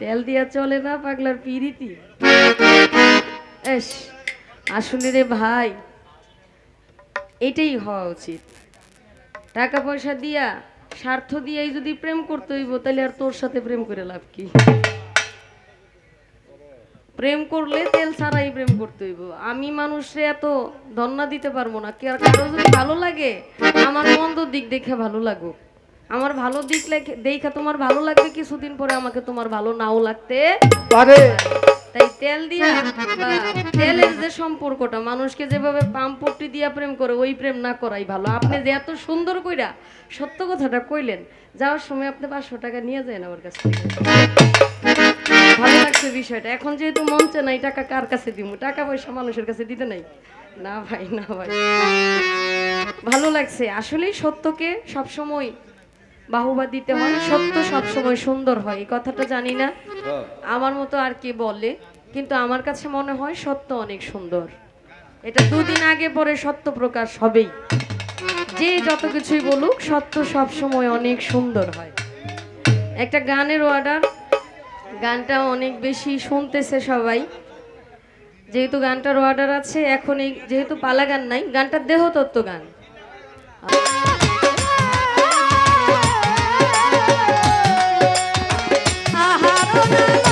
তেল দিয়া চলে না পাগলার পিরিতি? এস আসলে রে ভাই, এটাই হওয়া উচিত। টাকা পয়সা দিয়া, স্বার্থ দিয়াই যদি প্রেম করতে হইব তাহলে আর তোর সাথে প্রেম করে লাভ কি? প্রেম করলে তেল ছাড়াই প্রেম করতে হইব। আমি মানুষে এত ধন্না দিতে পারব না। কি আর কারও যদি ভালো লাগে, আমার মন্দ দিক দেখে ভালো লাগুক। আমার ভালো দিক দেখা তোমার ভালো লাগবে কিছুদিন পরে আমাকে তোমার ভালো নাও লাগতে। পারে তাই তেল দিয়া তেলের যে সম্পর্কটা মানুষকে যেভাবে পাম্পটি দিয়া প্রেম করে ওই প্রেম না করাই ভালো। আপনি যে এত সুন্দর কইরা সত্য কথাটা কইলেন যাওয়ার সময় আপনি পাঁচশো টাকা নিয়ে যান আমার কাছ। ভালো লাগছে বিষয়টা। এখন যেহেতু মঞ্চে নাই টাকা কার কাছে দিব টাকা পয়সা মানুষের কাছে দিতে নাই। না ভাই না ভাই। ভালো লাগছে। আসলেই সত্যকে সবসময় বাহুবা দিতে হয় সত্য সবসময় সুন্দর হয় এই কথাটা জানি না। আমার মতো আর কে বলে কিন্তু আমার কাছে মনে হয় সত্য অনেক সুন্দর। এটা দুদিন আগে পরে সত্য প্রকাশ হবেই। যে যত কিছুই বলুক সত্য সব সময় অনেক সুন্দর হয়। একটা গানের অর্ডার গানটা অনেক বেশি শুনতেছে সবাই। যেহেতু গানটার অর্ডার আছে এখন এই যেহেতু পালা গান নাই গানটার দেহতত্ত্ব গান। Thank you.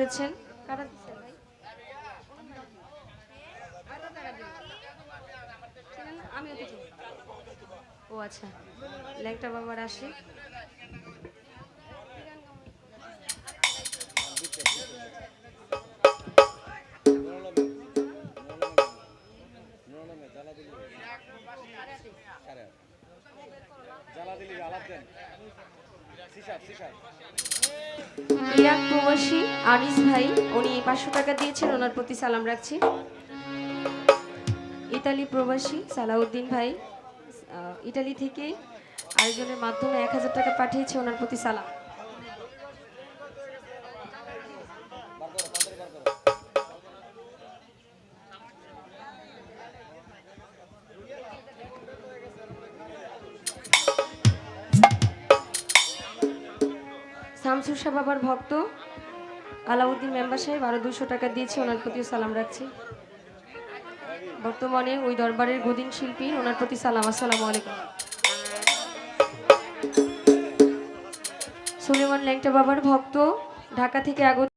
দিচ্ছেন কারা দিচ্ছেন ভাই চেনেন না? আমিও তো চিনি। ও আচ্ছা ল্যাংটা বাবার আসে ইরাক প্রবাসী আনিস ভাই, উনি পাঁচশো টাকা দিয়েছেন, ওনার প্রতি সালাম রাখছি। ইতালি প্রবাসী সালাউদ্দিন ভাই ইটালি ইতালি থেকে আয়োজনের মাধ্যমে এক হাজার টাকা পাঠিয়েছে, ওনার প্রতি সালাম। শামসুর শাহ বাবার ভক্ত। আলাউদ্দিন মেম্বার সাহেব আরও দুশো টাকা দিয়েছে, ওনার প্রতিও সালাম রাখছি। বর্তমানে ওই দরবারের গদিন শিল্পী, ওনার প্রতি সালাম, আসসালামু আলাইকুম। সুলেমান ল্যাংটা বাবার ভক্ত, ঢাকা থেকে আগত